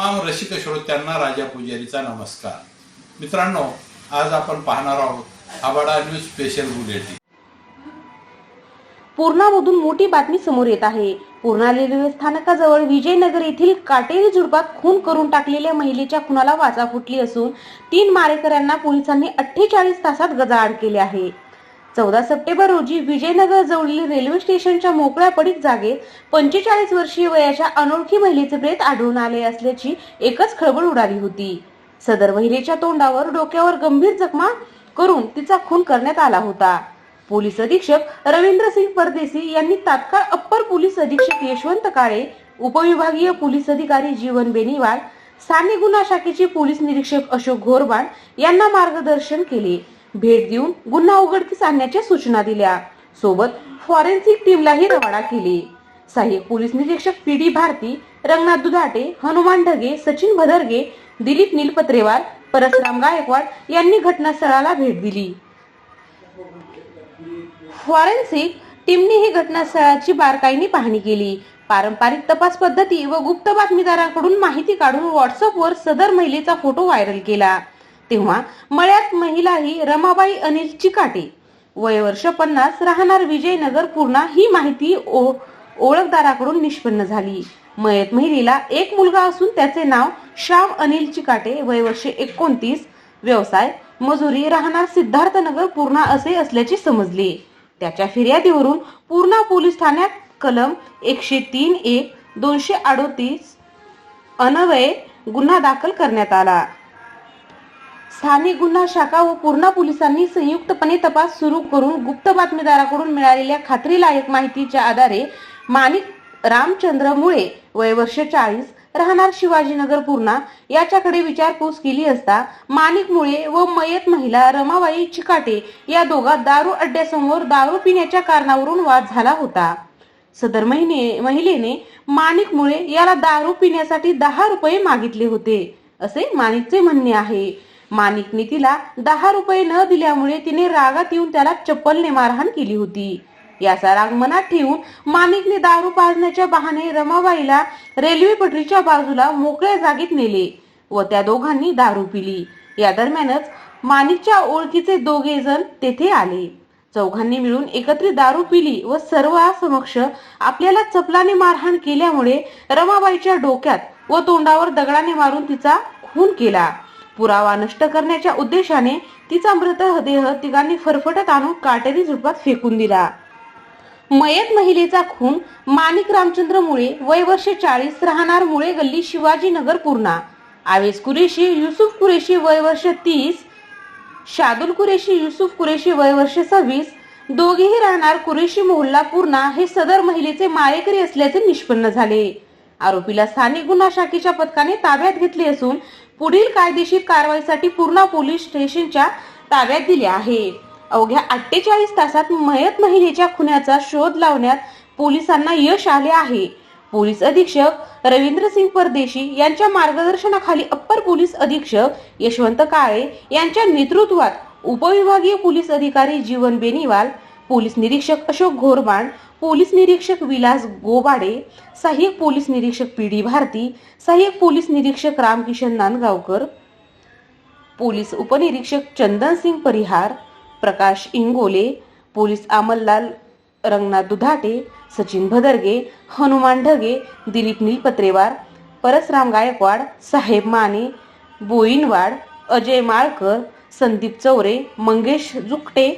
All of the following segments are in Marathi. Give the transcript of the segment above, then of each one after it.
रसिक श्रोत्यांना राजा पुजारीचा नमस्कार. मित्रांनो आज आपण पाहणार आहोत आबाडा न्यूज स्पेशल बुलेटिन पूर्णामधून मोठी बातमी समोर येत आहे. पूर्णा रेल्वे स्थानकाजवळ विजयनगर येथील काटेरी झुडपात खून करून टाकलेल्या महिलेच्या खुनाला वाचा फुटली असून तीन मारेकऱ्यांना पोलिसांनी अठ्ठेचाळीस तासात गजाआड केले आहे. चौदा सप्टेंबर रोजी विजयनगर जवळील रेल्वे स्टेशनच्या मोकळ्या पडीक जागेत पंचेचाळीस वर्षीय वयाच्या अनोळखी महिलेचे प्रेत आढळून आले असल्याची एकच खळबळ उडाली होती. सदर महिलेच्या तोंडावर डोक्यावर गंभीर जखमा करून तिचा खून करण्यात आला होता. पोलीस अधीक्षक रवींद्र सिंग परदेसी यांनी तात्काळ अप्पर पोलीस अधीक्षक यशवंत काळे उपविभागीय पोलीस अधिकारी जीवन बेनीवाल स्थानिक गुन्हा शाखेचे पोलीस निरीक्षक अशोक घोरबाण यांना मार्गदर्शन केले. भेट देऊन गुन्हा उघडकीस आणण्याच्या सूचना दिल्या. सोबत फॉरेन्सिक टीमलाही रवाना केली. सहाय्यक पोलीस निरीक्षक पी डी भारती रंगनाथ दुधाटे हनुमान ढगे सचिन भदरगे दिलीप नीलपत्रेवार परसराम गायकवाड यांनी घटनास्थळाला भेट दिली. फॉरेन्सिक टीमने ही घटनास्थळाची बारकाईने पाहणी केली. पारंपरिक तपास पद्धती व गुप्त बातमीदारांकडून माहिती काढून व्हॉट्सअपवर सदर महिलेचा फोटो व्हायरल केला. तेव्हा मळ्यात महिला ही रमाबाई अनिल चिकाटे वय वर्ष पन्नास राहणार विजयनगर पूर्णा ही माहिती ओ- ओळखदाराकडून निष्पन्न झाली. मयत महिलेला एक मुलगा असून त्याचे नाव श्याम अनिल चिकाटे वय वर्ष एकोणतीस व्यवसाय मजुरी राहणार सिद्धार्थनगर पूर्णा असे असल्याचे समजले. त्याच्या फिर्यादीवरून पूर्णा पोलीस ठाण्यात कलम एकशे तीन एक दोनशे अडोतीस अनवय गुन्हा दाखल करण्यात आला. स्थानिक गुन्हा शाखा व पूर्णा पोलिसांनी संयुक्तपणे तपास सुरू करून गुप्त बातमीदाराकडून मिळालेल्या खात्रीलायक माहितीच्या आधारे माणिक रामचंद्र मुळे वय वर्ष चाळीस राहणार शिवाजीनगर पूर्णा याच्याकडे विचारपूस केली असता माणिक मुळे व मयत महिला रमाबाई चिकाटे या दोघा दारू अड्ड्यासमोर दारू पिण्याच्या कारणावरून वाद झाला होता. सदर महिने महिलेने माणिक मुळे याला दारू पिण्यासाठी दहा रुपये मागितले होते असे माणिकचे म्हणणे आहे. माणिकने तिला दहा रुपये न दिल्यामुळे तिने रागात येऊन त्याला चप्पलने मारहाण केली होती. याचा राग मनात ठेवून माणिकने दारू पाजण्याच्या बहाने रमाबाईला रेल्वे पटरीच्या बाजूला मोकळ्या जागेत नेले व त्या दोघांनी दारू पिली. या दरम्यानच माणिकच्या ओळखीचे दोघे जण तेथे आले. चौघांनी मिळून एकत्रित दारू पिली व सर्व समक्ष आपल्याला चपलाने मारहाण केल्यामुळे रमाबाईच्या डोक्यात व तोंडावर दगडाने मारून तिचा खून केला. पुरावा नष्ट करण्याच्या उद्देशाने तिचा मृतदेह तिघांनी फरफटत आणून काटेरी झुडपात फेकून दिला. मयत महिलेचा खून माणिक रामचंद्र मुळे वय वर्ष चाळीस राहणार मुळे गल्ली शिवाजीनगर पूर्णा. आवेस कुरेशी युसुफ कुरेशी वय वर्ष तीस शादुल कुरेशी युसुफ कुरेशी वय वर्ष सव्वीस दोघेही राहणार कुरेशी मोहल्ला पूर्णा हे सदर महिलेचे मारेकरी असल्याचे निष्पन्न झाले. आरोपीला स्थानिक गुन्हा शाखेच्या पथकाने ताब्यात घेतले असून पुढील कायदेशीर कारवाईसाठी पूर्णा पोलीस स्टेशनच्या ताब्यात दिले आहे. अवघ्या अठ्ठेचाळीस तासात मयत महिलेच्या खुन्याचा शोध लावण्यात पोलिसांना यश आले आहे. पोलीस अधीक्षक रवींद्र सिंग परदेशी यांच्या मार्गदर्शनाखाली अप्पर पोलीस अधीक्षक यशवंत काळे यांच्या नेतृत्वात उपविभागीय पोलीस अधिकारी जीवन बेनीवाल पोलीस निरीक्षक अशोक घोरबाण पोलीस निरीक्षक विलास गोबाडे सहाय्यक पोलीस निरीक्षक पी डी भारती सहाय्यक पोलीस निरीक्षक रामकिशन नांदगावकर पोलीस उपनिरीक्षक चंदन सिंग परिहार प्रकाश इंगोले पोलीस अमललाल रंगनाथ दुधाटे सचिन भदरगे हनुमान ढगे दिलीप नीलपत्रेवार परसराम गायकवाड साहेब माने बोईनवाड अजय माळकर संदीप चौरे मंगेश जुकटे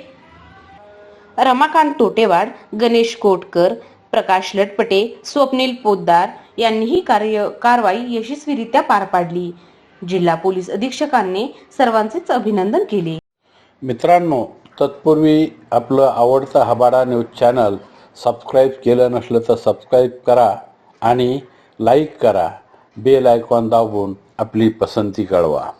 रमाकांत तोटेवाड गणेश कोटकर प्रकाश लटपटे स्वप्नील पोद्दार यांनीही कार्य कारवाई यशस्वीरित्या पार पाडली. जिल्हा पोलीस अधीक्षकांनी सर्वांचेच अभिनंदन केले. मित्रांनो तत्पूर्वी आपलं आवडतं हबाडा न्यूज चॅनल सबस्क्राईब केलं नसलं तर सबस्क्राईब करा आणि लाईक करा. बेल आयकॉन दाबून आपली पसंती कळवा.